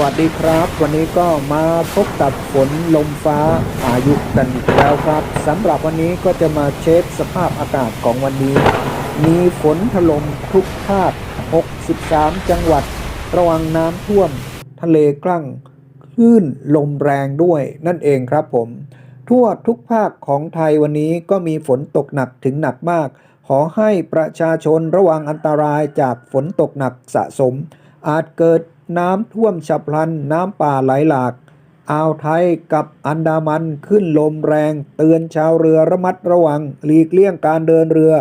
วัสดีครับ วันนี้ก็มาพบกับฝนลมฟ้าอายุกันอีกแล้วครับสำหรับวันนี้ก็จะมาเช็คสภาพอากาศของวันนี้ มีฝนถล่มทุกภาค 63 จังหวัด ระวังน้ำท่วม ทะเลกลั่งคลื่นลมแรงด้วยนั่นเองครับผม ทั่วทุกภาคของไทยวันนี้ก็มีฝนตกหนักถึงหนักมาก ขอให้ประชาชนระวังอันตรายจากฝนตกหนักสะสม อาจเกิด น้ำท่วมฉับพลันน้ำป่าไหลหลาก อ่าวไทยกับอันดามันขึ้นลมแรง เตือนชาวเรือระมัดระวัง หลีกเลี่ยงการเดินเรือ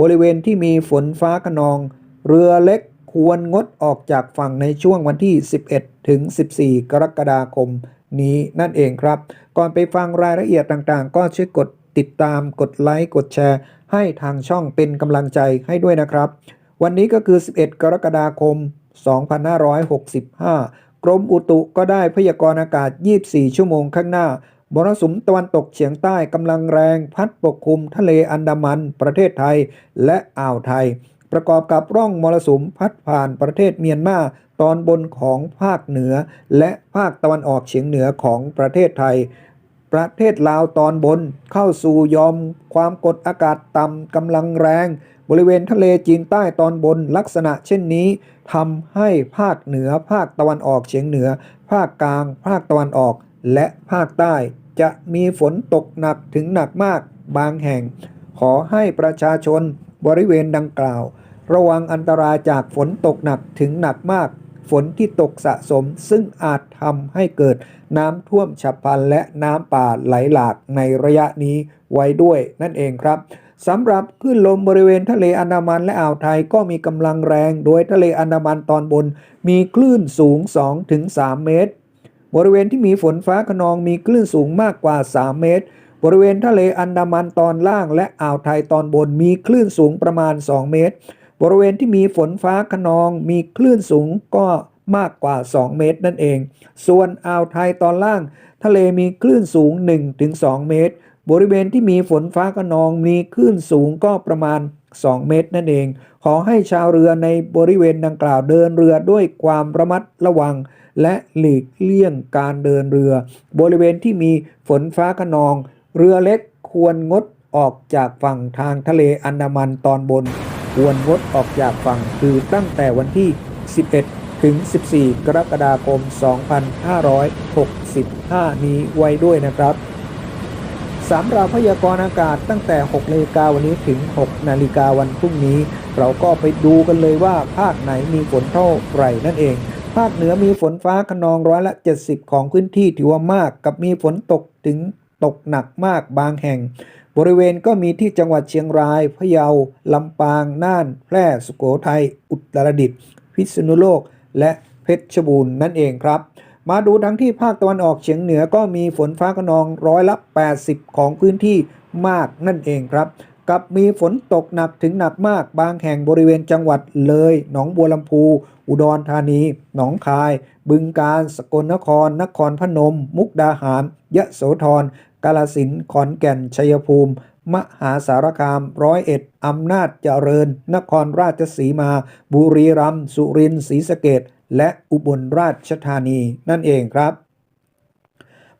บริเวณที่มีฝนฟ้าขนอง เรือเล็กควรงดออกจากฝั่งในช่วงวันที่ 11 ถึง 14 กรกฎาคมนี้นั่นเองครับ ก่อนไปฟังรายละเอียดต่างๆ ก็ช่วยกดติดตามกดไลค์กดแชร์ ให้ทางช่องเป็นกำลังใจให้ด้วยนะครับ วันนี้ก็คือ 11 กรกฎาคม 2565 กรมอุตุก็ได้พยากรณ์อากาศ 24 ชั่วโมงข้างหน้ามรสุมตะวันตกเฉียงใต้กำลังแรงพัดปกคลุมทะเลอันดามัน ประเทศไทยและอ่าวไทย ประกอบกับร่องมรสุมพัดผ่านประเทศเมียนมาตอนบนของภาคเหนือ และภาคตะวันออกเฉียงเหนือของประเทศไทย ประเทศลาวตอนบนเข้าสู่ยอมความกดอากาศต่ำกำลังแรง บริเวณทะเลจีนใต้ตอนบนลักษณะเช่นนี้ทำให้ภาคเหนือภาคตะวันออกเฉียงเหนือ ภาคกลาง ภาคตะวันออก และภาคใต้ จะมีฝนตกหนักถึงหนักมากบางแห่ง ขอให้ประชาชนบริเวณดังกล่าว ระวังอันตรายจากฝนตกหนักถึงหนักมาก ฝนที่ตกสะสมซึ่งอาจทำให้เกิดน้ำท่วมฉับพลันและน้ำป่าไหลหลากในระยะนี้ไว้ด้วยนั่นเองครับ สำหรับคลื่นลมบริเวณทะเลอันดามันและอ่าวไทยก็มีกำลังแรง โดยทะเลอันดามันตอนบนมีคลื่นสูง 2-3 เมตร บริเวณที่มีฝนฟ้าขนองมีคลื่นสูงมากกว่า 3 เมตร บริเวณทะเลอันดามันตอนล่างและอ่าวไทยตอนบนมีคลื่นสูงประมาณ 2 เมตร บริเวณที่มีฝนฟ้าขนองมีคลื่นสูงก็มากกว่า 2 เมตรนั่นเอง ส่วนอ่าวไทยตอนล่าง ทะเลมีคลื่นสูง 1-2 เมตร บริเวณที่มีฝนฟ้าขนองมีคลื่นสูงก็ประมาณ 2 เมตรนั่นเอง ขอให้ชาวเรือในบริเวณดังกล่าวเดินเรือด้วยความระมัดระวัง และหลีกเลี่ยงการเดินเรือ บริเวณที่มีฝนฟ้าขนอง เรือเล็กควรงดออกจากฝั่งทางทะเลอันดามันตอนบน ควรงดออกจากฝั่งคือตั้งแต่วันที่ 11 ถึง 14 กรกฎาคม 2565 นี้ไว้ด้วยนะครับ สำหรับพยากรณ์อากาศตั้งแต่6นาฬิกาวันนี้ถึง 6 นาฬิกาวันพรุ่งนี้ เราก็ไปดูกันเลยว่าภาคไหนมีฝนเท่าไหร่นั่นเอง ภาคเหนือมีฝนฟ้าขนองร้อยละ 70 ของพื้นที่ถือว่ามาก กับมีฝนตกถึงตกหนักมากบางแห่ง บริเวณก็มีที่จังหวัดเชียงราย พะเยา ลำปาง น่าน แพร่ สุโขทัย อุตรดิตถ์ พิษณุโลก และเพชรบูรณ์นั่นเองครับ มาดูทั้งที่ภาคตะวันออกเฉียงเหนือก็มีฝนฟ้าขนองร้อยละ 80 ของพื้นที่มากนั่นเองครับ กับมีฝนตกหนักถึงหนักมากบางแห่งบริเวณจังหวัดเลย หนองบัวลำพู อุดรธานี หนองคาย บึงกาฬ สกลนคร นครพนม มุกดาหาร ยะโสธร กาลสินขอนแก่น ชัยภูมิ มหาสารคาม ร้อยเอ็ดอำนาจเจริญ นครราชสีมา บุรีรัมย์ สุรินทร์ ศรีสะเกษ และอุบลราชธานีนั่นเองครับ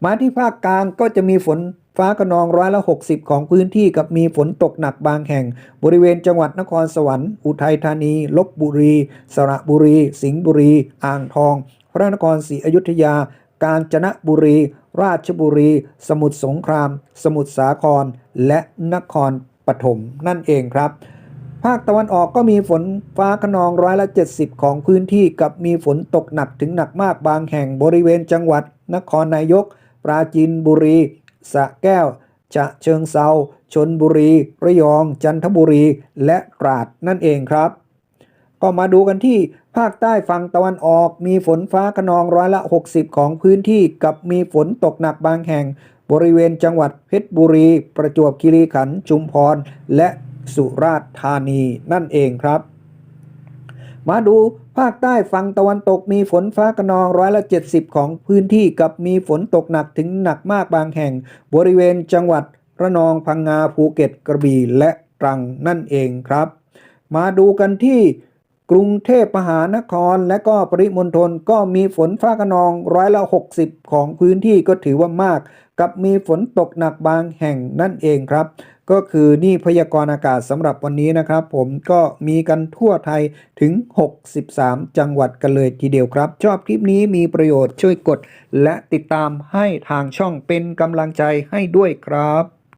มาที่ภาคกลางก็จะมีฝนฟ้าขนองร้อยละ 60 ของพื้นที่กับมีฝนตกหนักบางแห่ง บริเวณจังหวัดนครสวรรค์ อุทัยธานี ลบบุรี สระบุรี สิงห์บุรี อ่างทอง พระนครศรีอยุธยา กาญจนบุรี ราชบุรี สมุทรสงคราม สมุทรสาคร และนครปฐมนั่นเองครับ ภาคตะวันออกก็มีฝนฟ้าขนองร้อยละ 70 ของพื้นที่กับมีฝนตกหนักถึงหนักมากบางแห่งบริเวณจังหวัด นครนายก ปราจีนบุรีสระแก้วจะเชิงเซาชนบุรี ระยอง จันทบุรี และตราดนั่นเองครับ ก็มาดูกันที่ภาคใต้ฝั่งตะวันออก มีฝนฟ้าขนองร้อยละ 60 ของพื้นที่กับมีฝนตกหนักบางแห่ง บริเวณจังหวัดเพชรบุรี ประจวบคีรีขันธ์ ชุมพร และ สุราษฎร์ธานีนั่นเองครับ มาดูภาคใต้ฝั่งตะวันตกมีฝนฟ้าขนองร้อยละ 70 ของพื้นที่กับมีฝนตกหนักถึงหนักมากบางแห่ง บริเวณจังหวัดระนองพังงาภูเก็ตกระบี่และตรังนั่นเองครับ มาดูกันที่กรุงเทพมหานครและก็ปริมณฑลก็มีฝนฟ้าขนองร้อยละ 60 ของพื้นที่ก็ถือว่ามาก กับมีฝนตกหนักบางแห่งนั่นเองครับ ก็คือนี่พยากรณ์อากาศสำหรับวันนี้นะครับ ผมก็มีกันทั่วไทยถึง 63 จังหวัดกันเลยทีเดียวครับ ชอบคลิปนี้มีประโยชน์ช่วยกด และติดตามให้ทางช่องเป็นกำลังใจให้ด้วยครับ